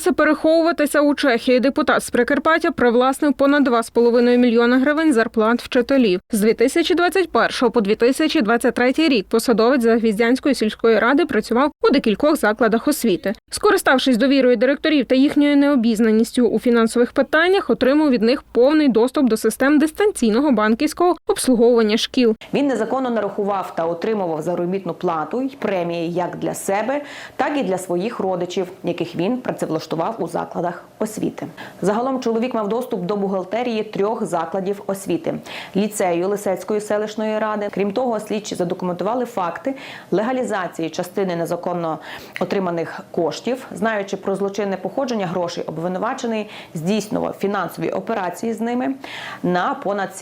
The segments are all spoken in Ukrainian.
намагався переховуватися у Чехії. Депутат з Прикарпаття привласнив понад 2,5 мільйона гривень зарплат вчителів. З 2021 по 2023 рік посадовець Загвіздянської сільської ради працював у декількох закладах освіти. Скориставшись довірою директорів та їхньою необізнаністю у фінансових питаннях, отримав від них повний доступ до систем дистанційного банківського обслуговування шкіл. Він незаконно нарахував та отримував заробітну плату й премії як для себе, так і для своїх родичів, яких він працевлаштував у закладах освіти. Загалом чоловік мав доступ до бухгалтерії трьох закладів освіти ліцею Лисецької селищної ради. Крім того, слідчі задокументували факти легалізації частини незаконно отриманих коштів, знаючи про злочинне походження грошей, обвинувачений здійснював фінансові операції з ними на понад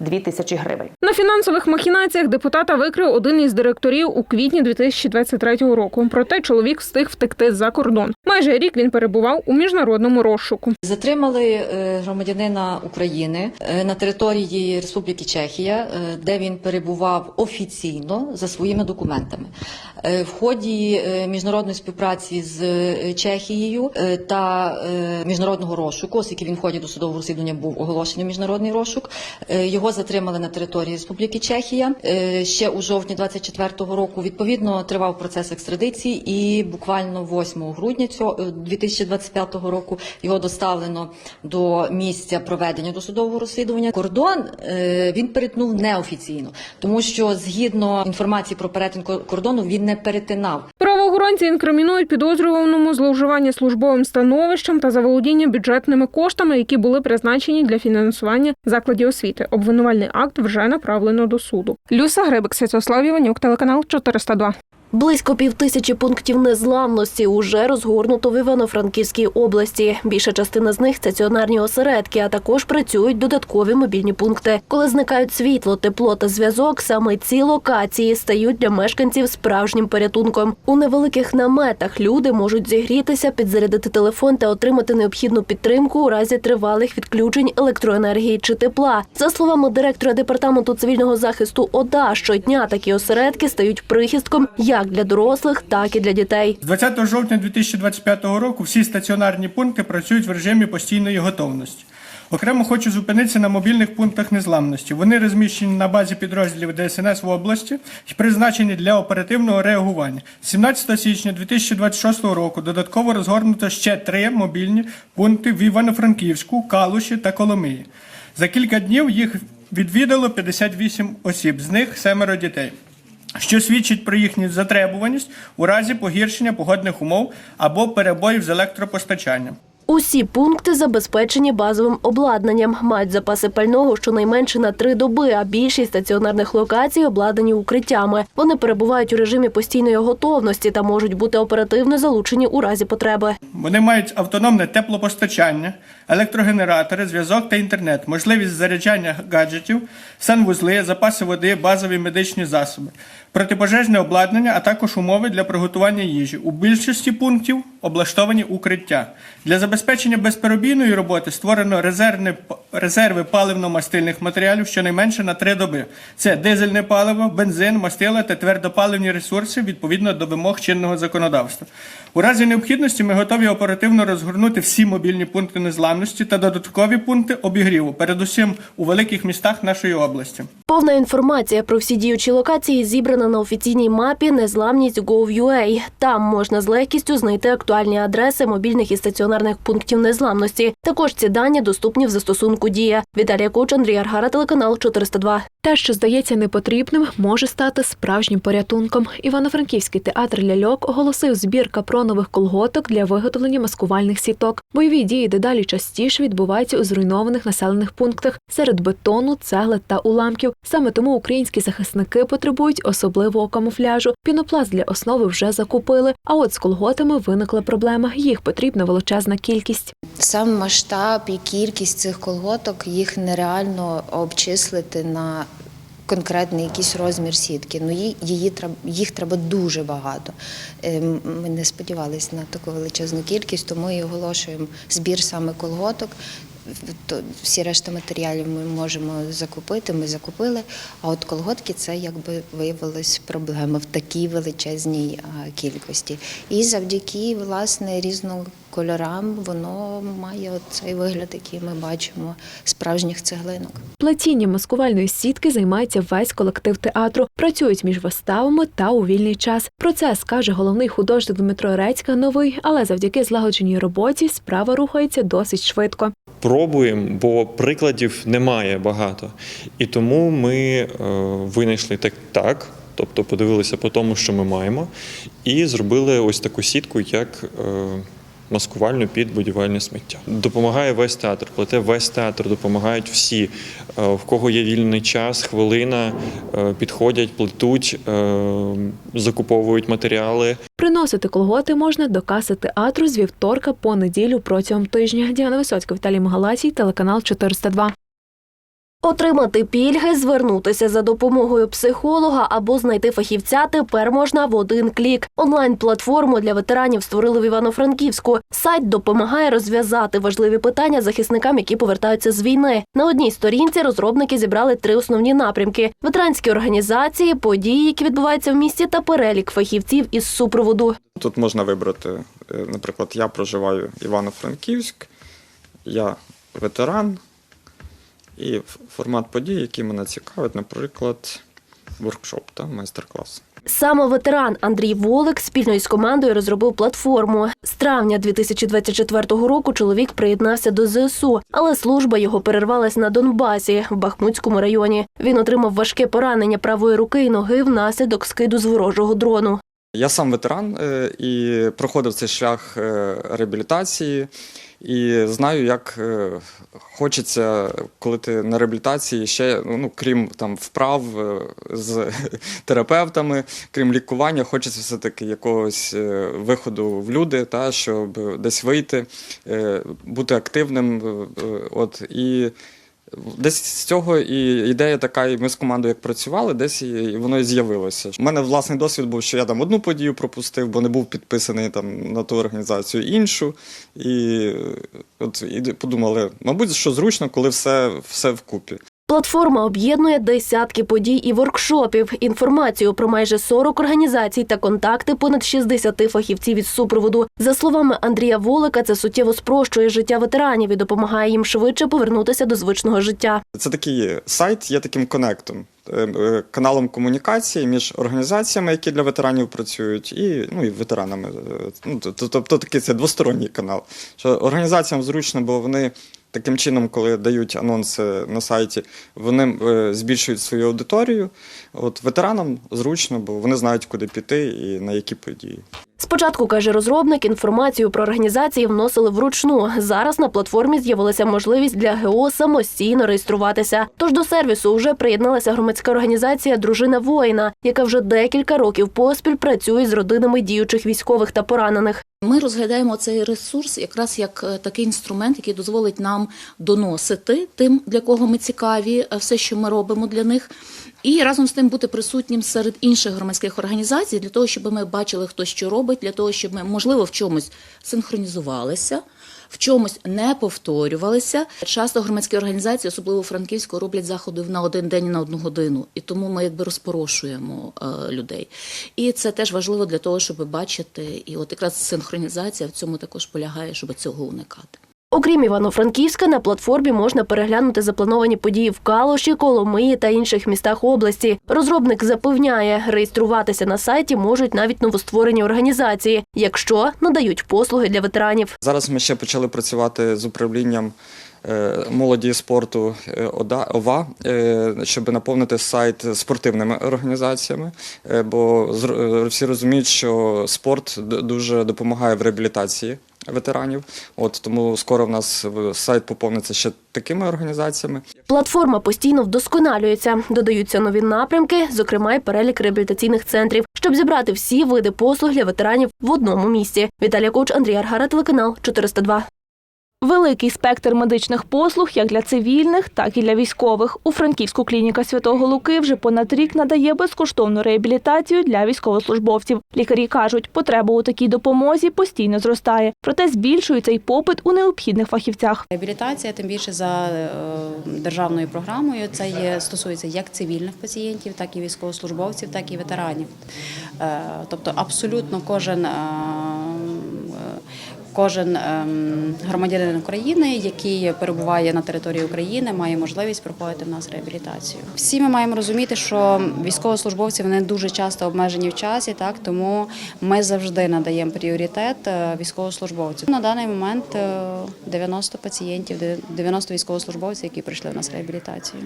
702 тисячі гривень. На фінансових махінаціях депутата викрив один із директорів у квітні 2023 року. Проте чоловік встиг втекти за кордон. Майже рік він перебував у міжнародному розшуку. Затримали е, громадянина України е, на території Республіки Чехія, е, де він перебував офіційно за своїми документами. В ході міжнародної співпраці з Чехією та міжнародного розшуку, оскільки він в ході досудового розслідування був оголошений міжнародний розшук, е, затримали на території Республіки Чехія Е, ще у жовтні 24-го року. Відповідно, тривав процес екстрадиції, і буквально 8 грудня цього е, 2025 року його доставлено до місця проведення досудового розслідування. Кордон е, він перетнув неофіційно, тому що згідно інформації про перетин ко- кордону він не перетинав. Правоохоронці інкримінують підозрюваному зловживання службовим становищем та заволодіння бюджетними коштами, які були призначені для фінансування закладів освіти. Обвинувальний акт вже направлено до суду. Люса Гребик, Святослав Іванюк, телеканал 402. Близько півтисячі пунктів незламності уже розгорнуто в Івано-Франківській області. Більша частина з них стаціонарні осередки, а також працюють додаткові мобільні пункти. Коли зникають світло, тепло та зв'язок, саме ці локації стають для мешканців справжнім порятунком. У невеликих наметах люди можуть зігрітися, підзарядити телефон та отримати необхідну підтримку у разі тривалих відключень електроенергії чи тепла. За словами директора департаменту цивільного захисту ОДА, щодня такі осередки стають прихистком для дорослих, так і для дітей. З 20 жовтня 2025 року всі стаціонарні пункти працюють в режимі постійної готовності. Окремо хочу зупинитися на мобільних пунктах незламності. Вони розміщені на базі підрозділів ДСНС в області і призначені для оперативного реагування. 17 січня 2026 року додатково розгорнуто ще три мобільні пункти в Івано-Франківську, Калуші та Коломиї. За кілька днів їх відвідало 58 осіб, з них семеро дітей що свідчить про їхню затребуваність у разі погіршення погодних умов або перебоїв з електропостачанням. Усі пункти забезпечені базовим обладнанням, мають запаси пального щонайменше на три доби, а більшість стаціонарних локацій обладнані укриттями. Вони перебувають у режимі постійної готовності та можуть бути оперативно залучені у разі потреби. Вони мають автономне теплопостачання, електрогенератори, зв'язок та інтернет, можливість заряджання гаджетів, санвузли, запаси води, базові медичні засоби, протипожежне обладнання, а також умови для приготування їжі. У більшості пунктів облаштовані укриття. Для забезпечення безперебійної роботи створено резервне, резерви паливно-мастильних матеріалів щонайменше на три доби. Це дизельне паливо, бензин, мастила та твердопаливні ресурси відповідно до вимог чинного законодавства. У разі необхідності ми готові оперативно розгорнути всі мобільні пункти незламності та додаткові пункти обігріву, передусім у великих містах нашої області. Повна інформація про всі діючі локації зібрана на офіційній мапі Незламність Gov.ua. Там можна з легкістю знайти актуальні адреси мобільних і стаціонарних пунктів незламності. Також ці дані доступні в застосунку Дія. Віталія Коч, Андрій Аргара, телеканал 402. Те, що здається непотрібним, може стати справжнім порятунком. Івано-Франківський театр ляльок оголосив збір капронових колготок для виготовлення маскувальних сіток. Бойові дії дедалі частіше відбуваються у зруйнованих населених пунктах серед бетону, цегли та уламків. Саме тому українські захисники потребують особливого камуфляжу. Пінопласт для основи вже закупили. А от з колготами виникла проблема. Їх потрібна величезна кількість. Сам масштаб і кількість цих колготок їх нереально обчислити на конкретний якийсь розмір сітки. Ну її, їх треба дуже багато. Ем, Ми не сподівалися на таку величезну кількість, тому і оголошуємо збір саме колготок. То всі решта матеріалів ми можемо закупити, ми закупили. А от колготки це якби виявилось проблема в такій величезній кількості. І завдяки власне різнокольорам воно має цей вигляд, який ми бачимо справжніх цеглинок. Плетінням маскувальної сітки займається весь колектив театру. Працюють між виставами та у вільний час. Процес каже головний художник Дмитро Рецька. Новий, але завдяки злагодженій роботі справа рухається досить швидко. Пробуємо, бо прикладів немає багато. І тому ми е, винайшли так, так, тобто подивилися по тому, що ми маємо, і зробили ось таку сітку, як е, маскувальну під будівельне сміття. Допомагає весь театр, плете весь театр, допомагають всі. Е, в кого є вільний час, хвилина, е, підходять, плетуть, е, закуповують матеріали. Приносити колготи можна до каси театру з вівторка по неділю протягом тижня. Діана Висоцька, Віталій Магалатій, телеканал 402. Отримати пільги, звернутися за допомогою психолога або знайти фахівця тепер можна в один клік. Онлайн-платформу для ветеранів створили в Івано-Франківську. Сайт допомагає розв'язати важливі питання захисникам, які повертаються з війни. На одній сторінці розробники зібрали три основні напрямки: ветеранські організації, події, які відбуваються в місті, та перелік фахівців із супроводу. Тут можна вибрати, е, наприклад, я проживаю Івано-Франківськ, я ветеран, і формат подій, який мене цікавить, наприклад, воркшоп та майстер-клас. Саме ветеран Андрій Волик спільно із командою розробив платформу. З травня 2024 року чоловік приєднався до ЗСУ, але служба його перервалась на Донбасі в Бахмутському районі. Він отримав важке поранення правої руки і ноги внаслідок скиду з ворожого дрону. Я сам ветеран е, і проходив цей шлях е, реабілітації, і знаю, як е, хочеться, коли ти на реабілітації ще, ну крім там вправ е, з терапевтами, крім лікування, хочеться все-таки якогось е, виходу в люди, та щоб десь вийти, бути активним. От і. Десь з цього і ідея така, і ми з командою як працювали, десь і воно і з'явилося. У мене власний досвід був, що я там одну подію пропустив, бо не був підписаний там на ту організацію іншу. І е, от і подумали, мабуть, що зручно, коли все, все вкупі. Платформа об'єднує десятки подій і воркшопів, інформацію про майже 40 організацій та контакти понад 60 фахівців із супроводу. За словами Андрія Волика, це суттєво спрощує життя ветеранів і допомагає їм швидше повернутися до звичного життя. Це такий сайт є таким конектом, е, е, каналом комунікації між організаціями, які для ветеранів працюють, і, ну, і ветеранами. Е, Ну, Тобто такий це двосторонній канал. Що організаціям зручно, бо вони таким чином, коли дають анонси на сайті, вони е, збільшують свою аудиторію. От ветеранам зручно, бо вони знають, куди піти і на які події. Спочатку, каже розробник, інформацію про організації вносили вручну. Зараз на платформі з'явилася можливість для ГО самостійно реєструватися. Тож до сервісу вже приєдналася громадська організація Дружина воїна, яка вже декілька років поспіль працює з родинами діючих військових та поранених. Ми розглядаємо цей ресурс якраз як е, такий інструмент, який дозволить нам доносити тим, для кого ми цікаві, е, все, що ми робимо для них, і разом з тим бути присутнім серед інших громадських організацій для того, щоб ми бачили, хто що робить, для того, щоб ми можливо в чомусь синхронізувалися. В чомусь не повторювалися. Часто громадські організації, особливо Франківську, роблять заходи на один день і на одну годину, і тому ми якби розпорошуємо е, людей. І це теж важливо для того, щоб бачити, і от якраз синхронізація в цьому також полягає, щоб цього уникати. Окрім Івано-Франківська, на платформі можна переглянути заплановані події в Калуші, Коломиї та інших містах області. Розробник запевняє, реєструватися на сайті можуть навіть новостворені організації, якщо надають послуги для ветеранів. Зараз ми ще почали працювати з управлінням молоді і спорту е, ОВА, е, щоб наповнити сайт спортивними організаціями, е, бо е, всі розуміють, що спорт дуже допомагає в реабілітації ветеранів. От тому скоро в нас е, сайт поповниться ще такими організаціями. Платформа постійно вдосконалюється, додаються нові напрямки, зокрема й перелік реабілітаційних центрів, щоб зібрати всі види послуг для ветеранів в одному місці. Віталія Коч, Андрій Аргара, телеканал 402. Великий спектр медичних послуг як для цивільних, так і для військових. У Франківську клініка Святого Луки вже понад рік надає безкоштовну реабілітацію для військовослужбовців. Лікарі кажуть, потреба у такій допомозі постійно зростає, проте збільшується й попит у необхідних фахівцях. Реабілітація, тим більше за е, державною програмою, це є стосується як цивільних пацієнтів, так і військовослужбовців, так і ветеранів. Е, Тобто абсолютно кожен. Е, е, Кожен ем, громадянин України, який перебуває на території України, має можливість проходити в нас реабілітацію. Всі ми маємо розуміти, що військовослужбовці вони дуже часто обмежені в часі, так тому ми завжди надаємо пріоритет е, військовослужбовцям. На даний момент е, 90 пацієнтів, 90 військовослужбовців, які прийшли в нас реабілітацію.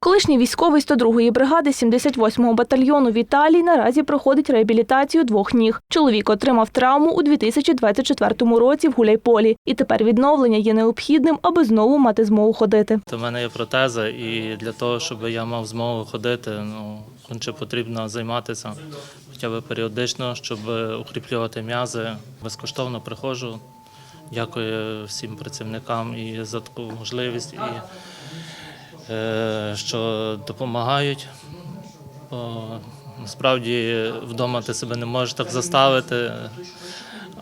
Колишній військовий 102-ї бригади 78-го батальйону Віталій наразі проходить реабілітацію двох ніг. Чоловік отримав травму у 2024 році в Гуляйполі, і тепер відновлення є необхідним, аби знову мати змогу ходити. У мене є протеза, і для того, щоб я мав змогу ходити, ну конче потрібно займатися хоча б періодично, щоб укріплювати м'язи. Безкоштовно приходжу. Дякую всім працівникам і за таку можливість, і що допомагають. Бо насправді вдома ти себе не можеш так заставити.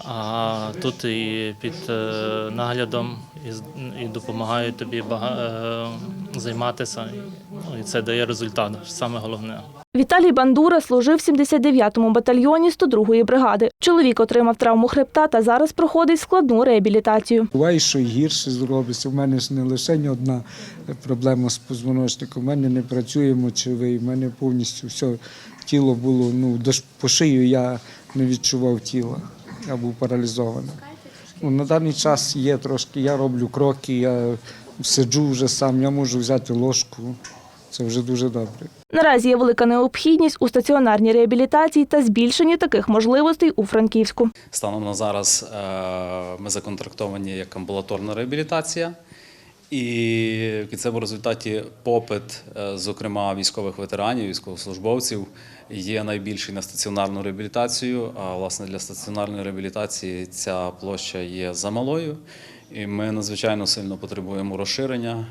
А тут і під е, наглядом і, допомагають тобі е, займатися. Ну, і це дає результат, саме головне. Віталій Бандура служив в 79-му батальйоні 102-ї бригади. Чоловік отримав травму хребта та зараз проходить складну реабілітацію. Буває, що й гірше зробиться. У мене ж не лише одна проблема з позвоночником. У мене не працює мочовий, у мене повністю все тіло було, ну, по шию я не відчував тіла. Я був паралізований. Ну, на даний час є трошки, я роблю кроки, я сиджу вже сам, я можу взяти ложку. Це вже дуже добре. Наразі є велика необхідність у стаціонарній реабілітації та збільшенні таких можливостей у Франківську. Станом на зараз е, ми законтрактовані як амбулаторна реабілітація. І в кінцевому результаті попит, е, зокрема військових ветеранів, військовослужбовців, є найбільший на стаціонарну реабілітацію. А власне для стаціонарної реабілітації ця площа є замалою. І ми надзвичайно сильно потребуємо розширення,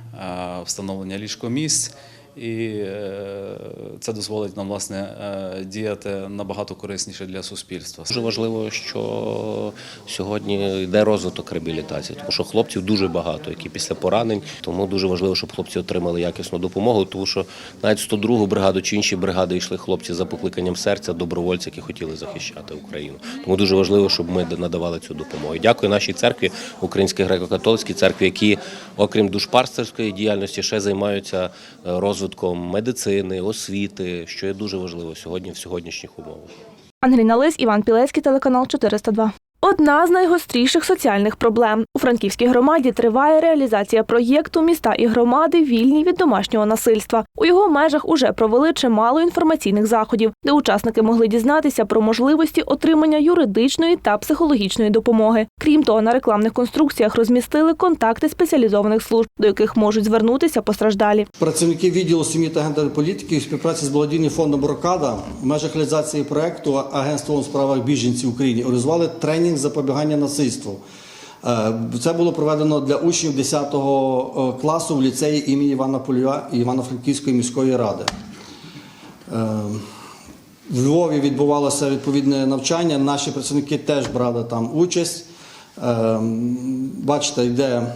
е, встановлення ліжкомісць. І е, це дозволить нам власне е, діяти набагато корисніше для суспільства. Дуже важливо, що сьогодні йде розвиток реабілітації, тому що хлопців дуже багато, які після поранень. Тому дуже важливо, щоб хлопці отримали якісну допомогу, тому що навіть в 102-гу бригаду чи інші бригади йшли хлопці за покликанням серця, добровольці, які хотіли захищати Україну. Тому дуже важливо, щоб ми надавали цю допомогу. Дякую нашій церкві, Українській греко-католицькій церкві, які, окрім душпастерської діяльності, ще займаються е, розвитком медицини, освіти, що є дуже важливо сьогодні в сьогоднішніх умовах. Ангеліна Лис, Іван Пілецький, телеканал 402. Одна з найгостріших соціальних проблем у франківській громаді триває реалізація проєкту Міста і громади вільні від домашнього насильства. У його межах уже провели чимало інформаційних заходів, де учасники могли дізнатися про можливості отримання юридичної та психологічної допомоги. Крім того, на рекламних конструкціях розмістили контакти спеціалізованих служб, до яких можуть звернутися постраждалі. Працівники відділу сім'ї та гендерної політики у співпраці з благодійним фондом Рокада в межах реалізації проекту Агентство у справах біженців в Україні організували тренінг запобігання насильству. Е, Це було проведено для учнів 10 класу в ліцеї імені Івана Полюя Івано-Франківської міської ради. Е, В Львові відбувалося відповідне навчання. Наші працівники теж брали там участь. Е, Бачите, йде е,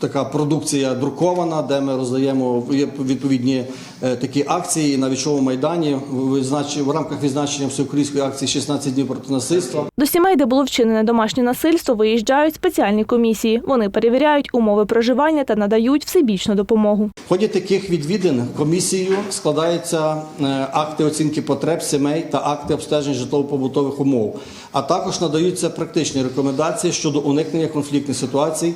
така продукція друкована, де ми роздаємо відповідні е, такі акції на військовому майдані в рамках відзначення всеукраїнської акції «16 днів проти насильства. До сімей, де було вчинене домашнє насильство, виїжджають спеціальні комісії. Вони перевіряють умови проживання та надають всебічну допомогу. В ході таких відвідин комісією складаються е, акти оцінки потреб сімей та акти обстежень житлово-побутових умов, а також надаються практичні рекомендації щодо уникнення конфліктних ситуацій.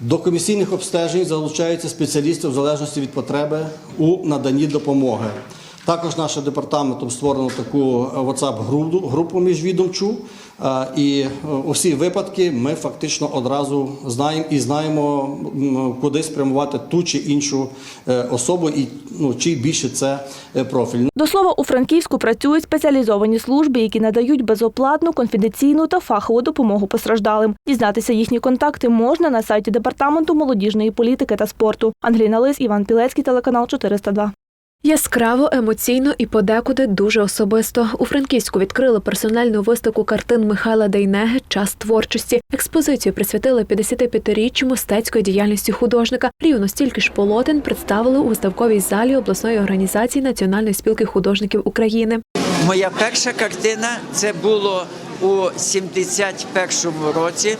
До комісійних обстежень залучаються спеціалісти в залежності від потреби у наданні допомоги. Також нашим департаментом створено таку WhatsApp-групу групу міжвідомчу. Е, І е, усі випадки ми фактично одразу знаємо і знаємо, куди спрямувати ту чи іншу е, особу, і ну, чий більше це е, профіль. До слова, у Франківську працюють спеціалізовані служби, які надають безоплатну, конфіденційну та фахову допомогу постраждалим. Дізнатися їхні контакти можна на сайті департаменту молодіжної політики та спорту. Ангеліна Лис, Іван Пілецький, телеканал 402. Яскраво, емоційно і подекуди дуже особисто. У Франківську відкрили персональну виставку картин Михайла Дейнеги Час творчості. Експозицію присвятили 55-річчю мистецької діяльності художника. Рівно стільки ж полотен представили у виставковій залі обласної організації Національної спілки художників України. Моя перша картина це було у 71-му році,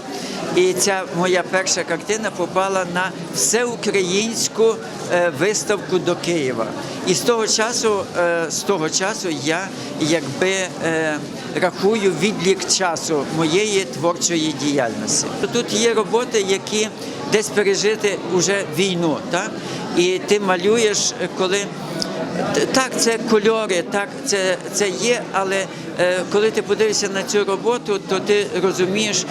і ця моя перша картина попала на всеукраїнську е, виставку до Києва. І з того часу, е, з того часу я якби е, рахую відлік часу моєї творчої діяльності. Тут є роботи, які десь пережити вже війну, так? і ти малюєш, коли так, це кольори, так, це, це є, але е, коли ти подивишся на цю роботу, то ти розумієш,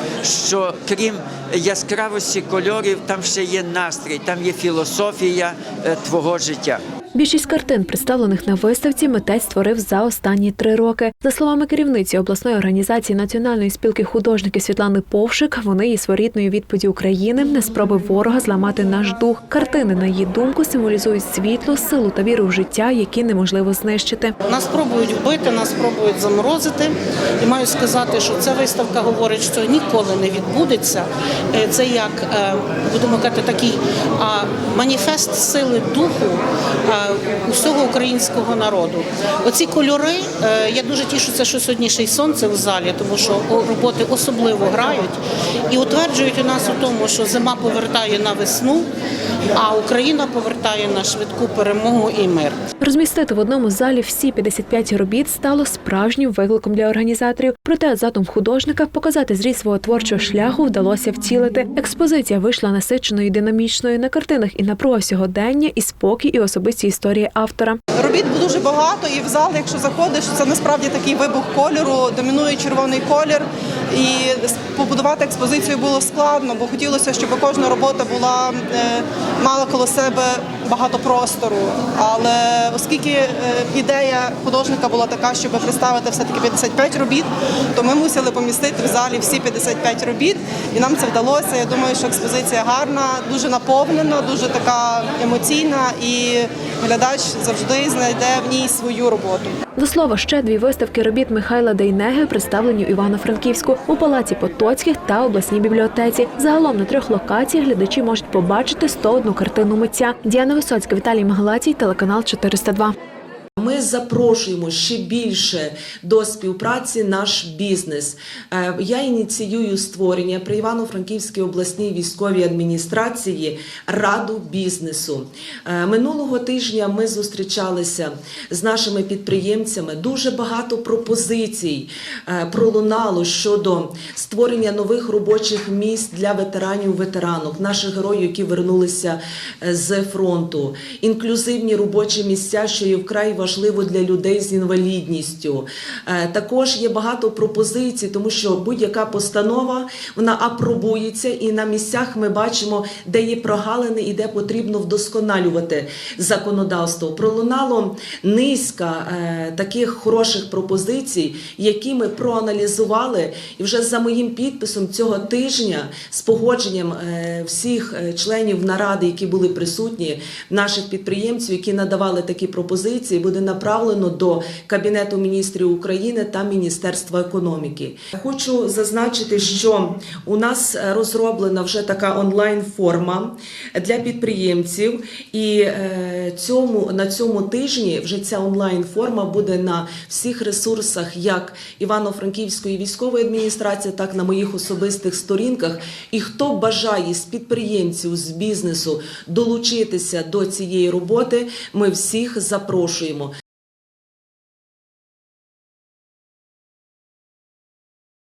що крім яскравості кольорів, там ще є настрій, там є філософія е, твого життя. Більшість картин, представлених на виставці, митець створив за останні три роки. За словами керівниці обласної організації Національної спілки художників Світлани Повшик, вони є своєрідною відповіді України на спроби ворога зламати наш дух. Картини, на її думку, символізують світло, силу та віру в життя, які неможливо знищити. Нас пробують вбити, нас пробують заморозити. І маю сказати, що ця виставка говорить, що ніколи не відбудеться. Е, Це як е, будемо казати, такий маніфест сили духу усього українського народу. Оці кольори, е, я дуже тішуся, що сьогодні ще й сонце в залі, тому що роботи особливо грають і утверджують у нас у тому, що зима повертає на весну, а Україна повертає на швидку перемогу і мир. Розмістити в одному залі всі 55 робіт стало справжнім викликом для організаторів. Проте задум художника показати зріст свого творчого шляху вдалося втілити. Експозиція вийшла насиченою, і динамічною на картинах і напруга сьогодення, і спокій, і особисті історії автора. Робіт дуже багато, і в зал, якщо заходиш, це насправді такий вибух кольору, домінує червоний колір. І побудувати експозицію було складно, бо хотілося, щоб кожна робота була е, мала коло себе багато простору. Але оскільки е, ідея художника була така, щоб представити все таки 55 робіт, то ми мусили помістити в залі всі 55 робіт, і нам це вдалося. Я думаю, що експозиція гарна, дуже наповнена, дуже така емоційна, і глядач завжди знайде в ній свою роботу. До слова, ще дві виставки робіт Михайла Дейнеги представлені у Івано-Франківську у палаці Потоцьких та обласній бібліотеці. Загалом на трьох локаціях глядачі можуть побачити 101 картину митця. Діана Висоцька, Віталій Магалацій, телеканал 402. Ми запрошуємо ще більше до співпраці наш бізнес. Е, Я ініціюю створення при Івано-Франківській обласній військовій адміністрації раду бізнесу. Е, Минулого тижня ми зустрічалися з нашими підприємцями. Дуже багато пропозицій е, пролунало щодо створення нових робочих місць для ветеранів ветеранок, наших героїв, які вернулися з фронту, інклюзивні робочі місця, що є вкрай важливо для людей з інвалідністю. Е, Також є багато пропозицій, тому що будь-яка постанова вона апробується, і на місцях ми бачимо, де є прогалини і де потрібно вдосконалювати законодавство. Пролунало низка е, таких хороших пропозицій, які ми проаналізували, і вже за моїм підписом цього тижня з погодженням е, всіх членів наради, які були присутні, наших підприємців, які надавали такі пропозиції, буде направлено до Кабінету міністрів України та Міністерства економіки. Хочу зазначити, що у нас розроблена вже така онлайн-форма для підприємців, і е, цьому на цьому тижні вже ця онлайн-форма буде на всіх ресурсах, як Івано-Франківської військової адміністрації, так і на моїх особистих сторінках. І хто бажає з підприємців з бізнесу долучитися до цієї роботи, ми всіх запрошуємо.